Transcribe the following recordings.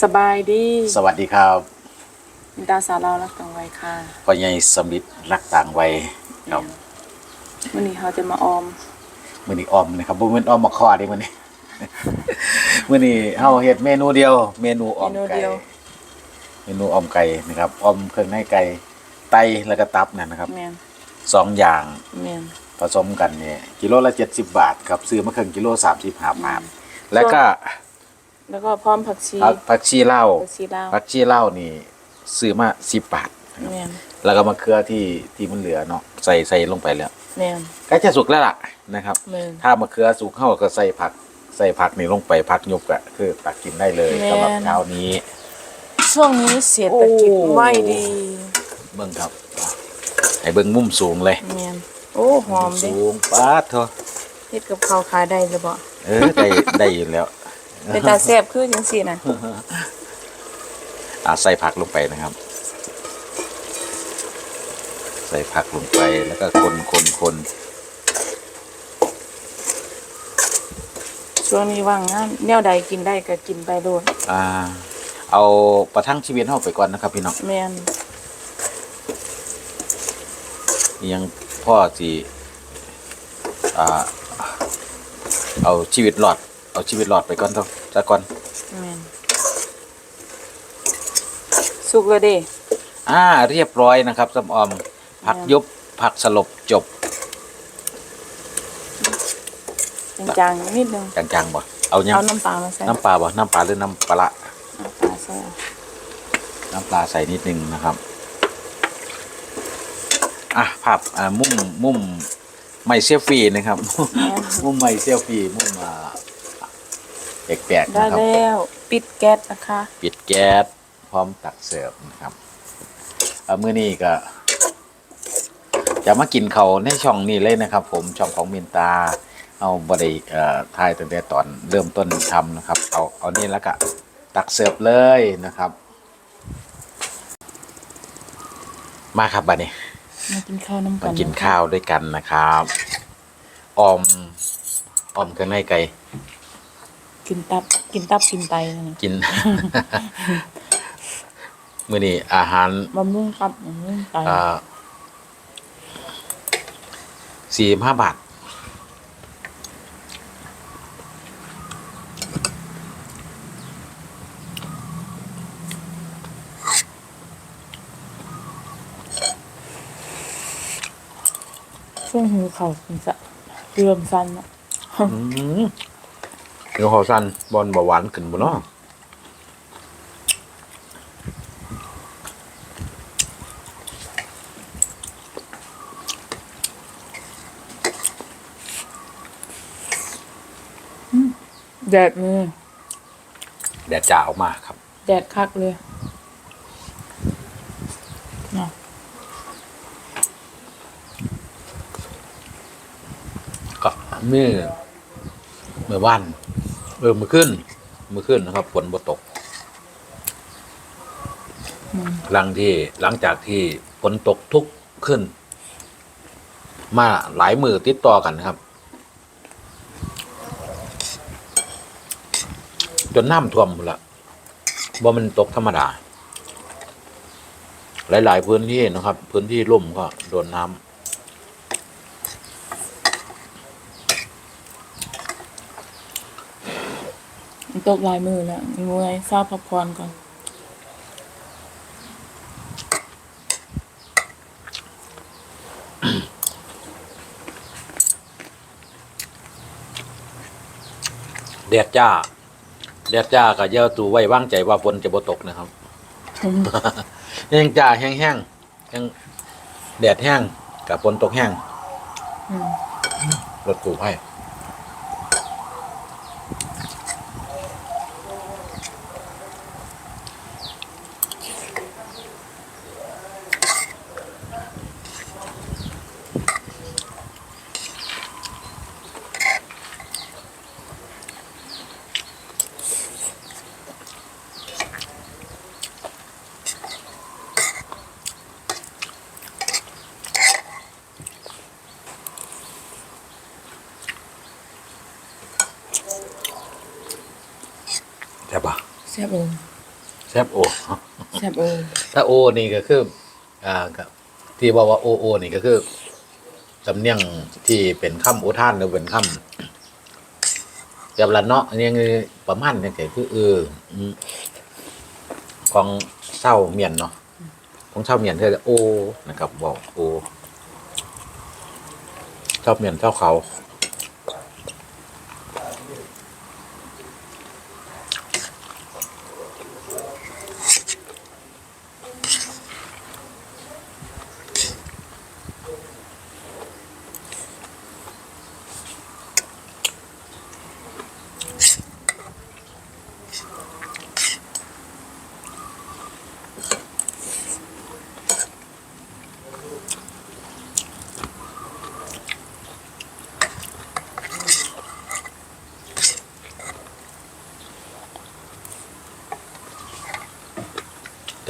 สบายดี สวัสดีครับมินตาสาวเรารักตังไว้ค่ะพ่อใหญ่สมิทธิ์รักต่างวัยครับวันนี้เราจะมาออมมื้อนี้ออมนะครับบ่แม่นออมมาคอเด้มื้อนี้ มื้อนี้เฮาเฮ็ดเมนูเดียว เมนูออมเมนูไก่เดียว เมนูออมไก่นะครับออมเครื่องในไก่ไตแล้วก็ตับนั่นนะครับแมนสองอย่างแมนผสมกันเนี่ยกิโลละ70 บาทครับซื้อมาครึ่งกิโล35บาทแล้วก็ แล้วก็พร้อมผักชีผักผักชีลาวผักชีลาวผักชีลาวนี่ซื้อมา10บาทนะครับแมนแล้วก็มะเขือที่ที่มันเหลือเนาะใส่ใส่ลงไปแล้วแมนใกล้จะสุกแล้วล่ะนะครับ แมน ถ้ามะเขือสุกเข้าก็ใส่ผักใส่ผักนี่ลงไปผักยุบก็คือตักกินได้เลยแม่น สำหรับเช้านี้ ช่วงนี้เศรษฐกิจโอ้ ไม่ดีเบิ่งครับให้เบิ่งมุมสูงเลยแมนโอ้หอมเด้สูงป๊าดเถอะเฮ็ดกับข้าวขายได้เลยบ่เออได้ได้อยู่แล้ว เป็นตาแซ่บคือจังซี่น่ะอ่าใส่ผักลงไปนะครับ ใส่ผักลงไปแล้วก็คนคนคนช่วงนี้ว่างงานแนวใดกินได้ก็กินไปโลดอ่า เอาประทังชีวิตเข้าไปก่อนนะครับพี่น้องแมนยังพ่อสิอ่า เอาชีวิตรอด เอาชีวิตรอดไปก่อนเถอะ ซะก่อนแมนสุกแล้วเด้ อ่าเรียบร้อยนะครับสำออม ผักยุบผักสลบจบจางๆนิดนึงจางๆบ่เอายังเอาน้ำปลามาใส่น้ำปลาบ่น้ำปลาหรือน้ำปลาละน้ำปลาใส่น้ำปลาใส่นิดนึงนะครับอะภาพอ่ามุมมุมไม่เซลฟี่นะครับ มุมไม่เซลฟี่มุมอ่า แปลกๆได้นะครับ แล้ว ปิดแก๊สนะคะปิดแก๊สพร้อมตักเสิร์ฟนะครับเอ่อมื้อนี้ก็ จะมากินเขาวในช่องนี้เลยนะครับ ผมช่องของมินตา เอาบไดเอ่อทายตั้งแต่ตอนเริ่มต้นทำนะครับ เอาเอานี่แล้วก็ตักเสิร์ฟเลยนะครับ มาครับบัดนี้ มากินข้าวน้ำกัมานกินข้าวด้วยกันนะครับ ออม ออมเครื่องในไก่ กินตับ กินตับกินไตนะกิน มื้อนี้อาหาร บำรุงตับบำรุงไตอ่าสี่ห้าบาท ช่วงหิวเขาวมันจะเริ่มสั้นอะอืมเดี๋ ยวขอสั้นบอลเบาหวานขึ้นบ่เนาะแดดเลยแดดจ้าออกมาครับ แดดคักเลยเนาะก็เมื่อเมื่อวัน เออมือขึ้น มือขึ้นนะครับฝนบ่ตก หลังที่หลังจากที่ฝนตกทุกขึ้น มาหลายมือติดต่อกันครับ จนน้ำท่วมหมดละบ่มันตกธรรมดา หลาย ๆ พื้นที่นะครับ พื้นที่ลุ่มก็โดนน้ำ ตกหลายมือแล้วมีมือไอ้ทราบพักผ่อนก่อนแดดจ้าแดดจ้าก็เยาตูไว้วางใจว่าฝนจะบ่ตกนะครับแห้งจ้าแห้งแห้งแห้งแดดแห้งกับฝนตกแห้งอืมรถกูให้ บเลยแซ่บโอแซ่บเออถ้าโอนี่ก็คือ อ่าครับที่บอกว่าโอโอนี่ก็คือสำเนียงที่เป็นคำอุทานหรือเป็นคำแบบละเนาะอันนี้คือประมาณนี้ก็คือเอออืมของเศร้าเมียนเนาะของเศร้าเมียนเธอจะโอนะครับบอกโอเศร้าเมียนเศร้าเขา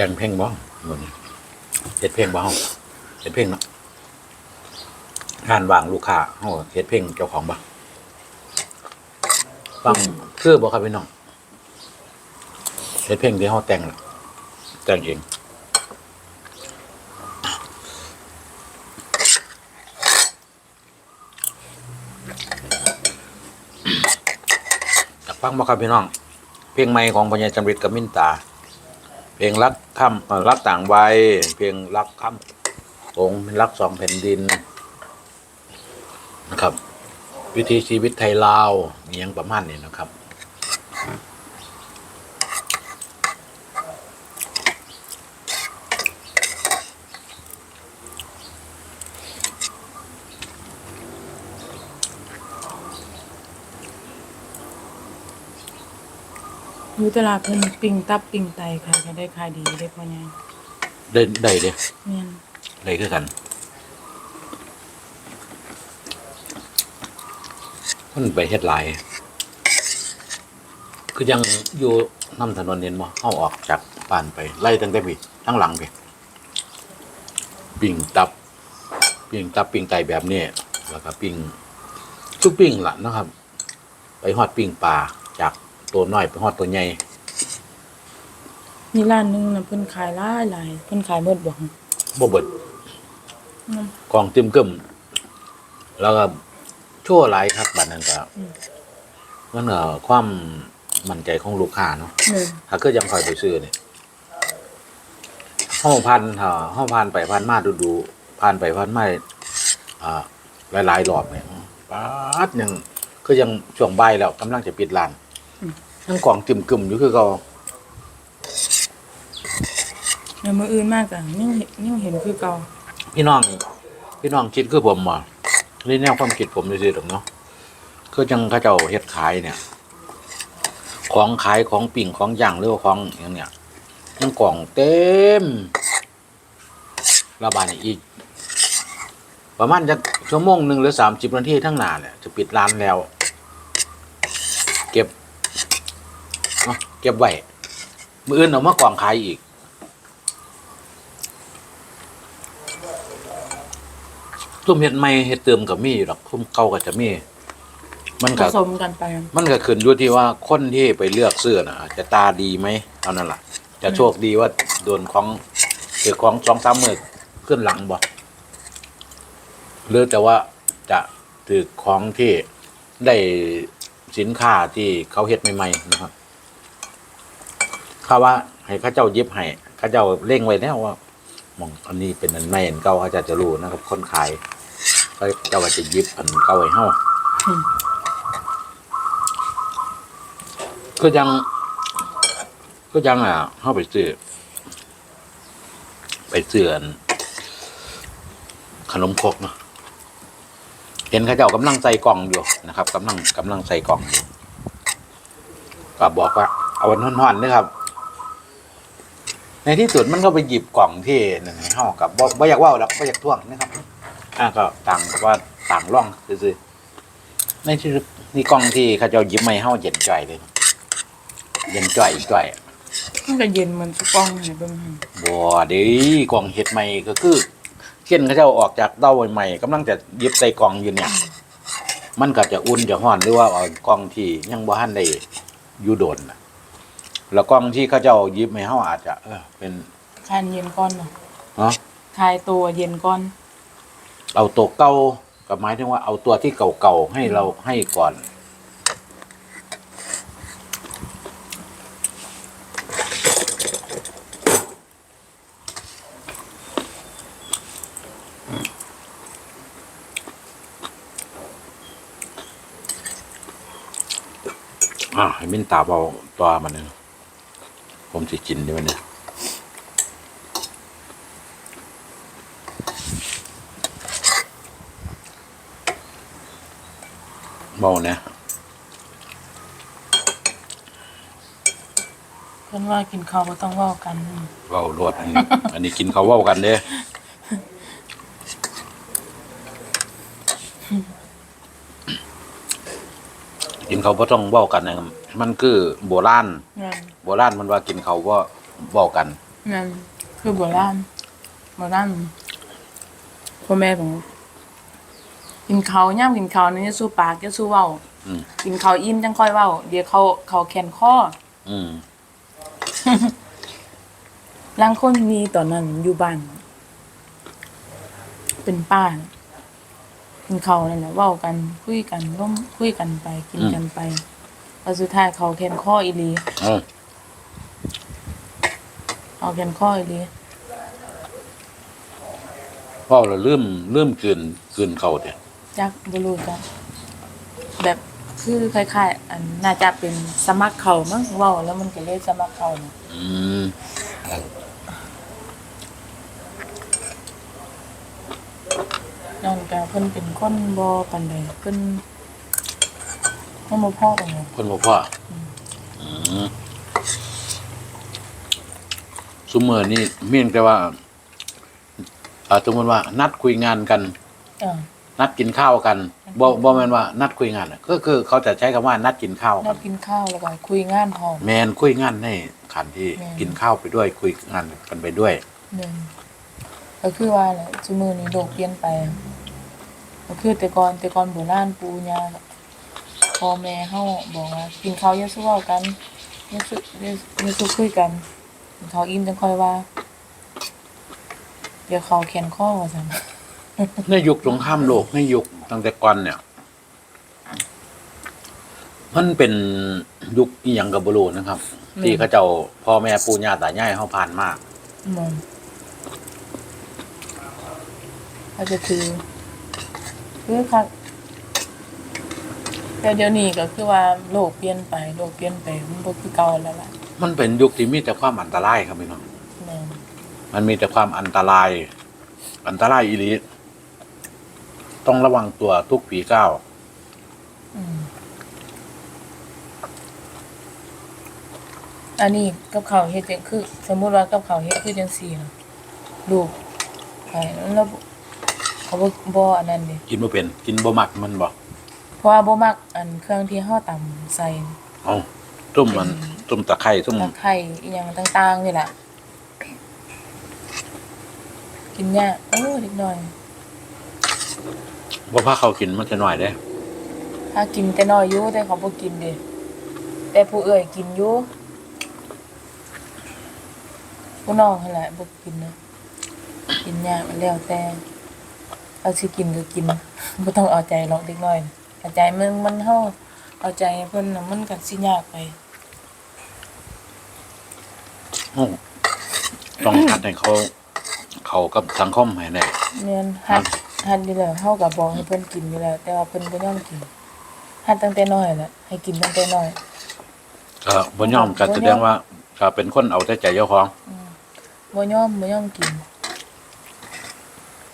แต่งเพลงบ้างวันนี้เฮ็ดเพลงบ้างเฮ็ดเพลงเนาะงานวางลูกค้าเฮาเฮ็ดเพลงเจ้าของบ้างฟังคือบ่ครับพี่น้องเฮ็ดเพลงที่เฮาแต่งน่ะแต่งเองอยากฟังบ่ครับพี่น้อง เพลงใหม่ของพญาจำริดกับมินตา เพลงรักข้ามรักต่างวัยเพลงรักข้ามองค์รักสองแผ่นดินนะครับ วิถีชีวิตไทยลาวมีหยังประมาณนี้นะครับ อยู่ตลาดเพิ่นปิ้งตับปิ้งไตค่ะก็ได้ขายดีได้พ่อใหญ่ได้ได้เด้แม่นได้คือกันมันไปเฮ็ดหลาย คือยังอยู่น้ำถนนเห็นบ่เข้าออกจากบ้านไป ไล่ตั้งแต่ปีทั้งหลังไปปิ้งตับปิ้งตับปิ้งไก่แบบนี้แล้วก็ปิ้งทุกปิ้งล่ะนะครับ ไปฮอดปิ้งปลาจาก ตัวน้อยไปฮอดตัวใหญ่มีร้านหนึงน่ะเพิ่นขายหลายหลายเพิ่นขายหมดบ่บ่เบิดอืม กองติมกึมแล้วก็ชั่วหลายครับบัดนั้นก็อืม มันก็ความมั่นใจของลูกค้าเนาะแม่นถ้าเกิดยังคอยไปซื้อเนี่ยห้องพันถ้าห้องพันไปพันมาดูดูๆพันไปพันมาอ่าหลายๆรอบเนี่ยป๊าดยังคือยังช่วงบ่ายแล้วกำลังจะปิดร้าน ยังกล่องติมกึมอยู่คือเขาแล้วมื้ออื่นมากอะยังเห็นยังเห็นคือเก่าพี่น้องพี่น้องคิดคือผมอะนี่แนวความคิดผมซื่อๆหรอกเนาะคือจังเขาเจ้าเฮ็ดขายเนี่ย ของขายของปิ่งของย่างหรือว่าของอย่างเนี้ยยังกล่องเต็มระบาดนี่อีก ประมาณจะชั่วโมงหนึ่งหรือสามสิบนาทีทั้งหนาเนี่ยจะปิดร้านแล้ว เก็บ เนาะเก็บไว้มืออื่นเอามากล่องขายอีกตุ้มเห็ดใหม่เห็ดเติมกับมีอยู่หรอกตุ้มเก่าก็จะมี มันผก็สมกันไป มันก็ขึ้นอยู่ที่ว่าคนที่ไปเลือกเสื้อนะจะตาดีไหมเอานั่นแหละจะโชคดีว่าโดนของเกิดของสองสามมือขึ้นหลังบ่หรือแต่ว่าจะถือของที่ได้สินค้าที่เขาเฮ็ดใหม่ๆนะครับ เขาว่า ให้ข้าเจ้าเย็บให้ข้าเจ้าเร่งไว้แล้วว่ามองอันนี้เป็นอันใหม่นเก่าเขาจะจะรู้นะครับ คนขายเขาเจ้าก็จะยิบอันเก่าให้เฮาก็ยัง ก็ยังอะเข้าไปซื้อไปซื้ออันขนมครกเนาะเห็นเขาเจ้ากำลังใส่กล่องอยู่นะครับกำลังกำลังใส่กล่องก็บอกว่าเอาวันห่อนๆนะครับ ในที่สุดมันก็ไปหยิบกล่องที่หนึ่งให้เฮากับบ่บ่อยากเว่าหรอกบ่อยากท่วงนะครับอ่าก็ต่างว่าต่างร่องซื่อๆในที่สุดนี่กล่องที่เขาเจ้าหยิบมาให้เฮาเย็นจ่อยเลยเย็นจ่อยจ่อยมันก็เย็นเหมือนสุกองให้เบิ่งให้บัวเดีกล่องเห็ดใหม่ก็คือเช่นเขาเจ้าออกจากเต้าใหม่ๆกำลังจะหยิบใส่กล่องอยู่เนี่ย มันก็จะอุ่นจะห้อนหรือว่าเอากล่องที่ยังบ่ทันได้อยู่โดนน่ะ แล้วกล้องที่เขาเจ้าหยิบให้เฮาอาจจะเออเป็นคายเย็นก่อนเนาะเนาะคายตัวเย็นก่อน เอาตัวเก่าก็หมายถึงว่าเอาตัวที่เก่าๆให้เราให้ก่อน อ่าให้มินตาเอาตัวมันเนี่ย ผมจะกินด้วยเนี่ยเบาเนี่ยเพิ่นว่ากินข้าวบ่ต้องเว้ากัน เบาลวดอันนี้ อันนี้กินเขาวเว่ากันเด้ กินเขาวบ่ต้องเว้ากันนะครับมันคือโบราณนั่นโบราณมันว่ากินเขาวว่าเว้ากันนั่นคือโบราณโบราณพ่อแม่ผมกินข้าวย่ำกินข้าวนี่อย่าสู้ปากอย่าสู้เว้าอืม กินข้าวอิ่มจังค่อยเว้า เดี๋ยวเขาเขาแขนข้ออืมลางคนมีตอนนั้นอยู่บ้าน เป็นป้า กินข้าวนั่นแหละเว้ากันคุยกันร่วมคุยกันไปกินอืมกันไปแล้วสุดท้ายเขาแขนข้ออีหลีเออเอาแขนข้ออีหลีเว้าแล้วลืมลืมกลืนกลืนเขาเด้จักบ่รู้จักแบบคือคล้ายๆอันน่าจะเป็นสมัครเขามั้งเว้าแล้วมันก็เลยสมัครเขาน่ะอืม นั่นก็เพิ่นเป็นคนบ่ปานใดเพิ่นเพิ่นบ่พอปานใดคนบ่พ่ออืมซุมื้อนี้เมียนแต่ว่าอ่าสมมติว่า นัดคุยงานกัน เออนัดกินข้าวกันบ่บ่แม่นว่านัดคุยงานอะก็คือเขาจะใช้คำว่านัดกินข้าวนักัดน กินข้าวแล้วก็คุยงานพร้อม แมนคุยงานในขันที่แม่น กินข้าวไปด้วยคุยงานกันไปด้วย หนึ่ง ก็คือว่าแหละซุมื้อนี้โลกเปลี่ยนไปอะก็คือแต่ก่อนแต่ก่อนโบราณปู่ย่าพ่อแม่เฮาบอกว่ากินข้าวอย่าสู้เว้ากันอย่าสู้อย่าอย่าสู้คุยกันกินข้าวอิ่มจังค่อยว่า เดี๋ยวเขาแขนข้อว่าซั่นในยุคสงครามโลกในยุคตั้งแต่ก่อนเนี่ย มันเป็นยุคอีหยังกับบรูนะครับ ที่เขาเจ้าพ่อแม่ปู่ย่าตายายเขาผ่านมามั นอาจจะคือคือค่ะแต่เดี๋ยวนี้ก็คือว่าโลกเปลี่ยนไปโลกเปลี่ยนไปมันบ่คือเก่าแล้วล่ะมันเป็นยุคที่มีแต่ความอันตรายครับพี่น้อง แม่นมันมีแต่ความอันตราย อันตรายอีหลีต้องระวังตัวทุกปีก้าวอืมอันนี้กับเขาวเฮ็ดจังคือ สมมุติว่ากับเขาวเฮ็ดคือจังซี่น่ะลูกไปแล้ว เขาบ่บ่อันนั้นดิกินบ่เป็น กินบ่มักมันบ่เพราะว่าบ่มักอันเครื่องที่เฮาตำใส่เอาต้มมันต้มตะไคร้ต้มตะไคร้อีหยังต่างๆนี่แหละกินยากโอ้เด็กน้อยบ่พาเขากินมันจะหน่อยได้ถ้ากินแต่น้อยอยู่แต่เขาบ่กินเด้แต่ผู้เอ่ยกินอยู่ผู้น้องนั่นแหละบ่กินนะกินยากมันแล้วแต่ เอาสิกินก็กินบ่ต้องเอาใจหรอกเด็กน้อยน่ะเอาใจมันมันเฮาเอาใจเพิ่นน่ะมันก็สิยากไปโอ้ต้องหัดให้เขา เขากับสังคมให้ได้แม่นหัดหัดนี่แหละเฮาก็บอกให้เพิ่นกินอยู่แล้ว แต่ว่าเพิ่นบ่ยอมกินหัดตั้งแต่น้อยแหละให้กินตั้งแต่น้อยก็บ่ยอมก็แสดงว่าก็เป็นคนเอาแต่ใจเจ้าของบ่ยอมบ่ยอมกิน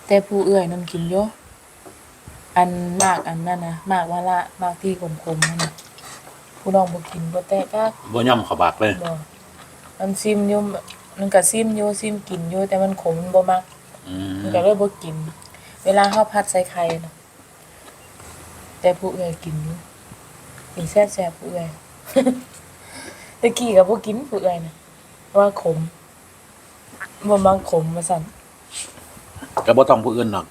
แต่ผู้เอื้อยนั่นกินอยู่อันมากอันนั้นน่ะมากว่าละมากที่ขมๆนั่นน่ะผู้น้องบ่กินบ่แตกกากบ่ยอมเขาบากเลยบ่มันซิมอยู่มันก็ซิมอยู่ซิมกินอยู่แต่มันขมมันบ่มักอืมมันก็เลยบ่กิน เวลาเฮาผัดใส่ไข่น่ะแต่ผู้เอื้อยกินอยู่กินแซ่บๆผู้เอื้อย ตะกี้ก็บ่กินผู้เอื้อยน่ะเพราะว่าขมบ่มักขมว่าซั่น ก็บ่ต้องผู้อื่นหรอก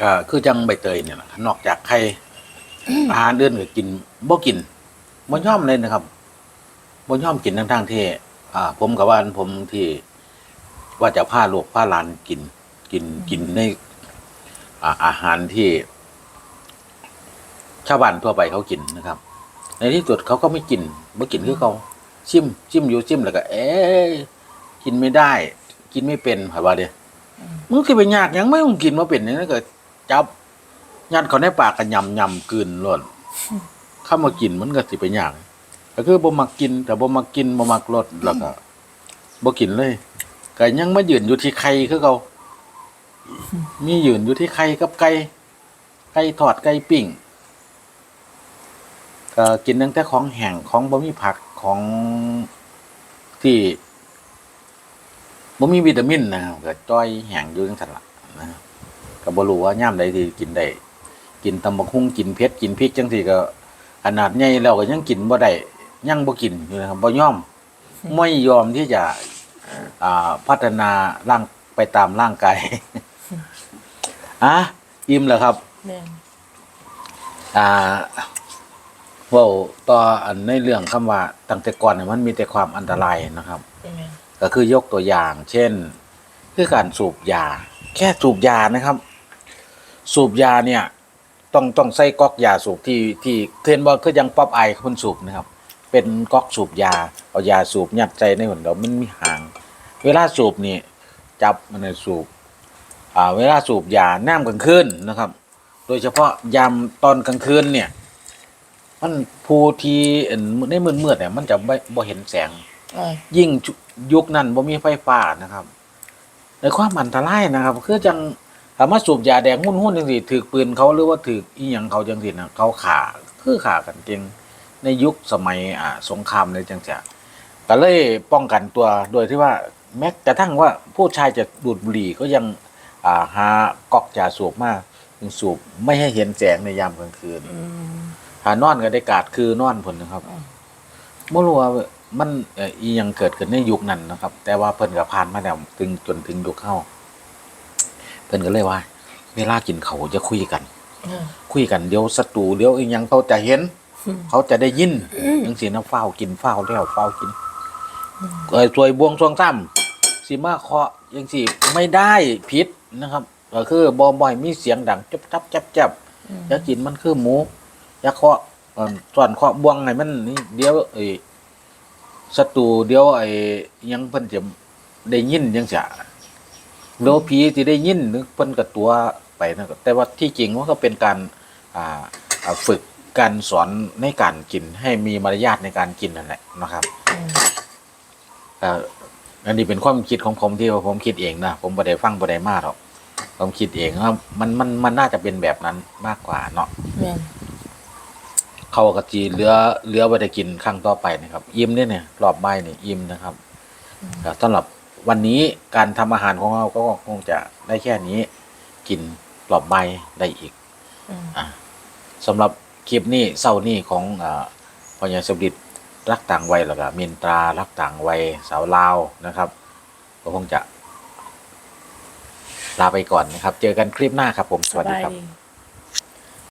ก็คือจังใบเตยเนี่ยนะนอกจากไข่อาหารอื่นก็กินบ่กินบ่ยอมเลยนะครับบ่ยอมกินทั้งทางๆที่อ่า ผมกับว่าอันผมที่ว่าจะพาลูกพาหลานกิน กินกินในอ่าอาหารที่ ชาวบ้านทั่วไปเขากินนะครับ ในที่สุดเขาก็ไม่กินไม่กินคือเขาชิมชิมอยู่ชิมแล้วก็ เอ๊ะกินไม่ได้ กินไม่เป็นผ่าว่าเดีย มึงคือไปยากหยังไม่ต้องกินมาเป็นนี่นั่นก็จับยัดเขาในปากกันยำยำกลืนล้วนเข้ามากินมันก็สิไปยากก็คือบ่มักกิน แต่บ่มักกินบ่มักรสแล้วก็บ่กินเลยก็ยังมายืนอยู่ที่ไข่คือเขามียืนอยู่ที่ไข่กับไก่ไก่ทอดไก่ปิ้งก็กินตั้งแต่ของแห้งของบ่มีผักของที่ บ่มีวิตามินนะครับก็จ้อยแห้งอยู่จังซั่นล่ะนะครับก็บ่รู้ว่าย่ามใดที่กินได้กินตำบักหุ่งกินเผ็ดกินพริกจังซี่ก็ขนาดใหญ่แล้วก็ยังกินบ่ได้ยังบ่กินอยู่นะครับบ่ยอมไม่ยอมที่จะอ่าพัฒนาร่างไปตามร่างกายอะอิ่มแล้วครับแม่นอ่าเว่าต่ออันในเรื่องคำว่าตั้งแต่ก่อนเนี่ยมันมีแต่ความอันตรายนะครับแม่น ก็คือยกตัวอย่าง เช่น คือการสูบยา แค่สูบยานะครับ สูบยาเนี่ย ต้องต้องใส่ก๊อกยาสูบที่ที่เทนบอลคือยังป๊อปไอคนสูบนะครับ เป็นก๊อกสูบยาเอายาสูบยัดใจในหัวเรามันมีหาง เวลาสูบนี่จับมันในสูบอ่าเวลาสูบยาน้ำกลางคืนนะครับ โดยเฉพาะยามตอนกลางคืนเนี่ยมันภูทีเอิ่นในมืดมืดๆเนี่ยมันจะไม่บ่เห็นแสง อ่ายิ่งจุยุคนั้นบ่มีไฟฟ้านะครับในความอันตรายนะครับ คือจังถามว่าสูบยาแดงหุ่นหุ่นจังซี่ถือปืนเขาหรือว่าถืออีหยังเขาจังซี่นะเขาขาคือขากันเก่งในยุคสมัยอ่าสงครามเลยจังซี่ก็เลยป้องกันตัวโดยที่ว่าแม้กระทั่งว่าผู้ชายจะดูดบุหรี่ก็ยังอ่าหาก๊อกยาสูบมาถึงสูบไม่ให้เห็นแสงในยามกลางคืนอืมหานอนก็ได้กาดคือนอนผลนะครับอืมไม่รู้ว่า มันเอ่ออีหยังเกิดขึ้นในยุคนั้นนะครับ แต่ว่าเพิ่นก็ผ่านมาแล้วถึงจนถึงยุคเข้าเพิ่นก็เลยว่า เวลากินเขาวจะคุยกัน อ่าคุยกันเดี๋ยวศัตรูเดี๋ยวอีหยังเขาจะเห็นเขาจะได้ยินจังสีนะเฝ้าวกินเฝ้าวแล้วเฝ้าวกินเอ้ยสวยบวงสรวงซ้ำสีมาเคาะยังสีไม่ได้ผิดนะครับ ก็คือบ่บ่อยมีเสียงดังจับจับจับจับอืม อยากกินมันคือหมูอยากเคาะเอิ่มส่วนเคาะบวงให้มันนี่เดี๋ยวไอ้ ศัตรูเดี๋ยวไอ้หยังเพิ่นจะได้ยินจังซี่เดี๋ยวผีสิได้ยินหรือเพิ่นก็ตัวไปนะครับแต่ว่าที่จริงมันก็เป็นการอ่าอ่าฝึกการสอนในการกินให้มีมารยาทในการกินนั่นแหละนะครับอืมเอ่ออันนี้เป็นความคิดของผมที่ว่าผมคิดเองนะผมบ่ได้ฟังบ่ได้มาหรอกผมคิดเองว่ามันมันมันน่าจะเป็นแบบนั้นมากกว่าเนาะแม่น เขากะจีเหลือเหลือไว้ได้กินครั้งต่อไปนะครับอิ่มเนี่ยเนี่ยรอบใบเนี่ยอิ่มนะครับแต่สำหรับวันนี้การทำอาหารของเราก็คงจะได้แค่นี้ กินรอบใบได้อีกอืมอะสำหรับคลิปนี้เศร้านี้ของอ่าพญาสมฤทธิ์รักต่างวัยแล้วก็เมียนตรารักต่างวัยสาวลาวนะครับ ก็คงจะลาไปก่อนนะครับ เจอกันคลิปหน้าครับผมสวัสดีครับดี